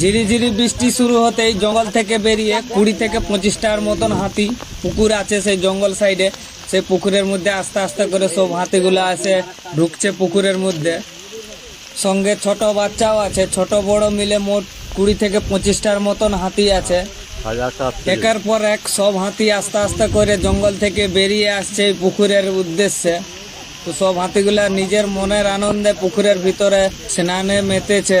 ঝিরিঝিরি বৃষ্টি শুরু হতেই জঙ্গল থেকে বেরিয়ে কুড়ি থেকে পঁচিশটার মতন হাতি পুকুর আছে সেই জঙ্গল সাইডে। সেই পুকুরের মধ্যে আস্তে আস্তে করে সব হাতিগুলো আসে ঢুকছে পুকুরের মধ্যে। সঙ্গে ছোট বাচ্চাও আছে ছোট বড় মিলে মোট কুড়ি থেকে পঁচিশটার মতন হাতি আছে। একের পর এক সব হাতি আস্তে আস্তে করে জঙ্গল থেকে বেরিয়ে আসছে এই পুকুরের উদ্দেশ্যে। তো সব হাতিগুলা নিজের মনের আনন্দে পুকুরের ভিতরে স্নানে মেতেছে।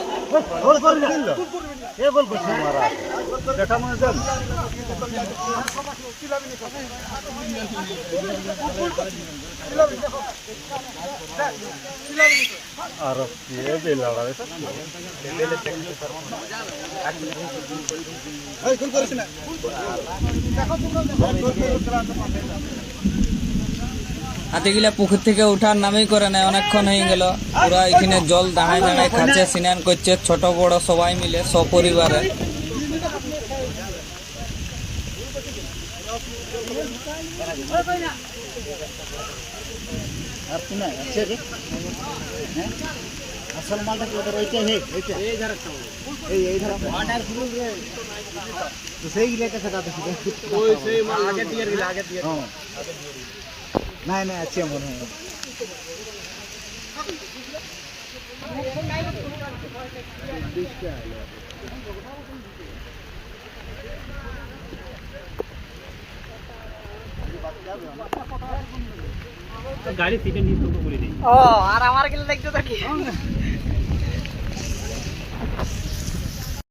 গোল করল এ গোল করছে মারা দেখা মনে যান আর কি এ লড়াই এই গোল করিস না দেখো তোমরা হাতিগুলা পুকুর থেকে উঠার নামই করে নেয় অনেকক্ষণ হয়ে গেল। পুরা এখানে জল দাঁড়ায় দাঁড়ায় খাচ্ছে স্নান করছে ছোট বড় সবাই মিলে সপরিবারে। আর তুমি আছে রে আসল মালটা ওইটা হে ওইটা এই ধারে এই এই ধারে ওয়াটার ফুল রে তো সেই গিলাটা সেটা ওই সেই মাল। আগে দিয়ে আগে দিয়ে হ্যাঁ। নাই নাই আছি মনে হয় গাড়ি সিটে নিয়ে করে দিই। ও আর আমার গেলে দেখছ তো কি